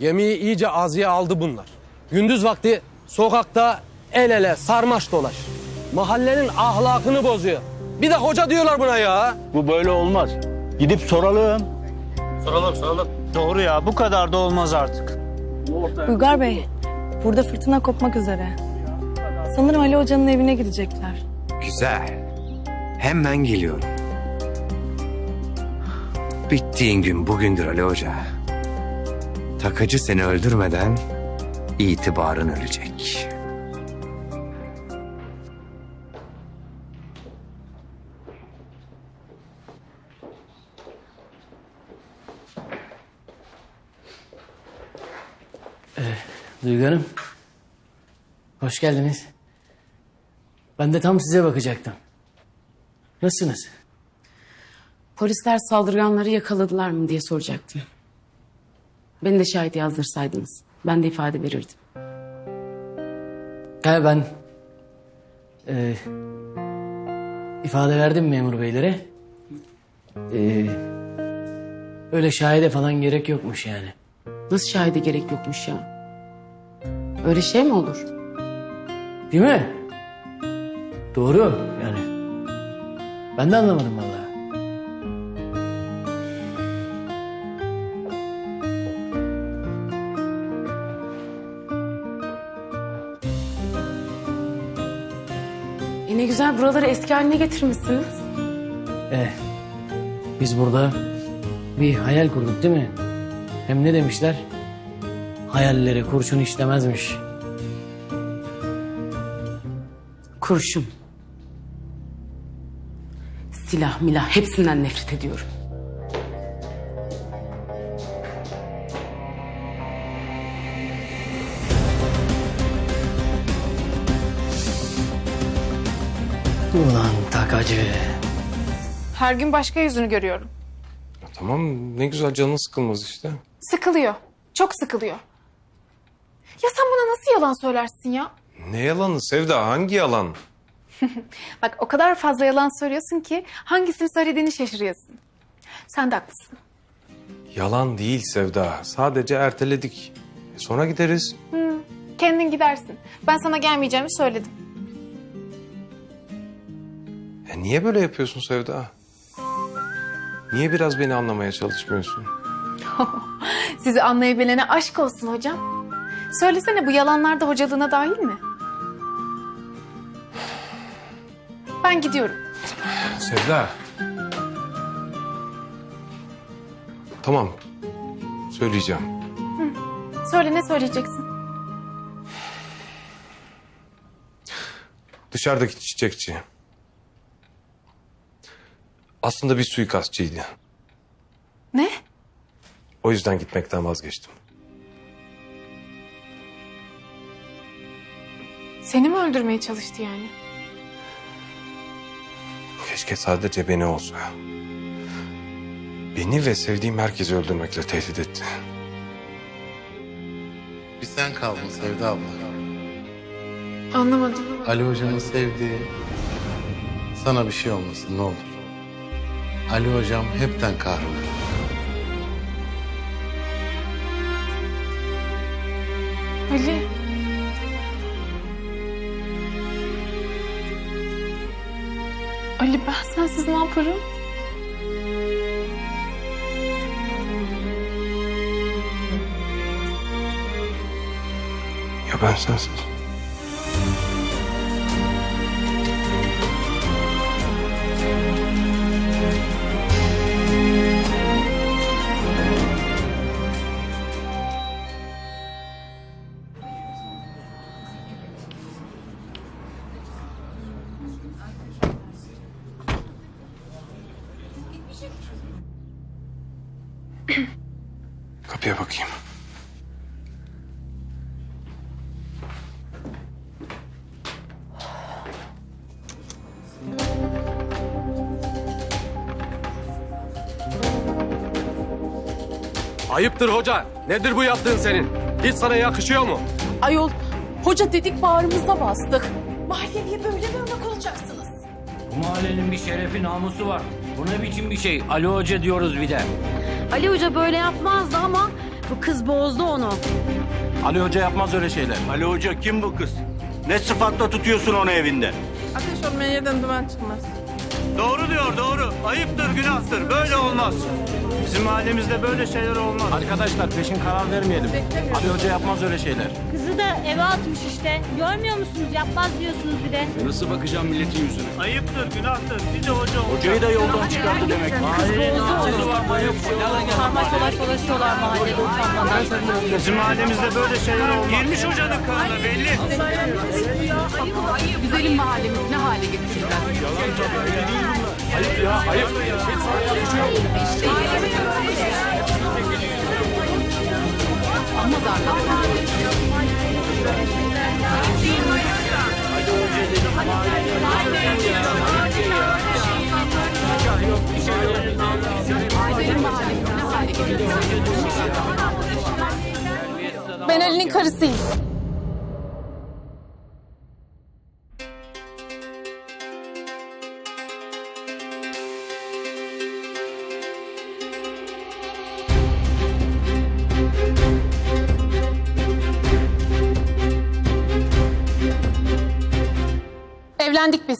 Yemeği iyice azıya aldı bunlar. Gündüz vakti sokakta el ele sarmaş dolaş. Mahallenin ahlakını bozuyor. Bir de hoca diyorlar buna ya. Bu böyle olmaz. Gidip soralım. Soralım soralım. Doğru ya bu kadar da olmaz artık. Uygar Bey, burada fırtına kopmak üzere. Sanırım Ali Hoca'nın evine gidecekler. Güzel. Hemen geliyorum. Bittiğin gün bugündür Ali Hoca. Takacı seni öldürmeden itibarın ölecek. Duygu Hanım. Hoş geldiniz. Ben de tam size bakacaktım. Nasılsınız? Polisler saldırganları yakaladılar mı diye soracaktım. Beni de şahit yazdırsaydınız. Ben de ifade verirdim. Ha ben e, ifade verdim memur beylere. E, öyle şahide falan gerek yokmuş yani. Nasıl şahide gerek yokmuş ya? Öyle şey mi olur? Değil mi? Doğru yani. Ben de anlamadım vallahi. Ne güzel buraları eski haline getirmişsiniz. Eh, biz burada bir hayal kurduk değil mi? Hem ne demişler? Hayallere kurşun işlemezmiş. Kurşun. Silah milah hepsinden nefret ediyorum. Ulan takacı. Her gün başka yüzünü görüyorum. Tamam ne güzel canın sıkılmaz işte. Sıkılıyor. Çok sıkılıyor. Ya sen bana nasıl yalan söylersin ya? Ne yalanı Sevda hangi yalan? Bak o kadar fazla yalan söylüyorsun ki hangisini söylediğini şaşırıyorsun. Sen de haklısın. Yalan değil Sevda. Sadece erteledik. E, sonra gideriz. Kendin gidersin. Ben sana gelmeyeceğimi söyledim. Niye böyle yapıyorsun Sevda? Niye biraz beni anlamaya çalışmıyorsun? Sizi anlayabilene aşk olsun hocam. Söylesene bu yalanlar da hocalığına dahil mi? Ben gidiyorum. Sevda. Tamam. Söyleyeceğim. Söyle ne söyleyeceksin? Dışarıdaki çiçekçi. Aslında bir suikastçıydı. Ne? O yüzden gitmekten vazgeçtim. Seni mi öldürmeye çalıştı yani? Keşke sadece beni olsa. Beni ve sevdiğim herkesi öldürmekle tehdit etti. Bir sen kaldın Sevda abla. Anlamadım. Ali Hoca'nın sevdiği sana bir şey olmasın ne olur. Ali Hocam hepten kahrolur. Ali. Ali ben sensiz ne yaparım? Ya ben sensiz? Kapıya bakayım. Ayıptır hoca. Nedir bu yaptığın senin? Hiç sana yakışıyor mu? Ayol, hoca dedik bağrımıza bastık. Mahalleliye böyle mi örnek olacaksınız? Bu mahallenin bir şerefi namusu var. Bu ne biçim bir şey? Ali Hoca diyoruz bir de. Ali Hoca böyle yapmazdı ama Bu kız bozdu onu. Ali Hoca yapmaz öyle şeyler. Ali Hoca kim bu kız? Ne sıfatla tutuyorsun onu evinde? Ateş olmaya yerden duman çıkmaz. Doğru diyor doğru. Ayıptır günahtır. Böyle olmaz. Bizim mahallemizde böyle şeyler olmaz. Arkadaşlar peşin karar vermeyelim. Ali Hoca yapmaz öyle şeyler. Kızı da eve atmış işte. Görmüyor musunuz? Yapmaz diyorsunuz bir de. Nasıl bakacağım milletin yüzüne? Ayıptır günahtır. Bir de hoca Hocayı da yoldan çıkarttı demek. Sarmaş dolaş dolaşıyorlar mahallede utanmadan. Bizim mahallemizde böyle şeyler olmaz. Girmiş hocanın kanına belli. Güzelim mahallemiz ne hale getirdiler. Ama zaten Ne hale getirdiler. Ben Ali'nin karısıyım. Evlendik biz.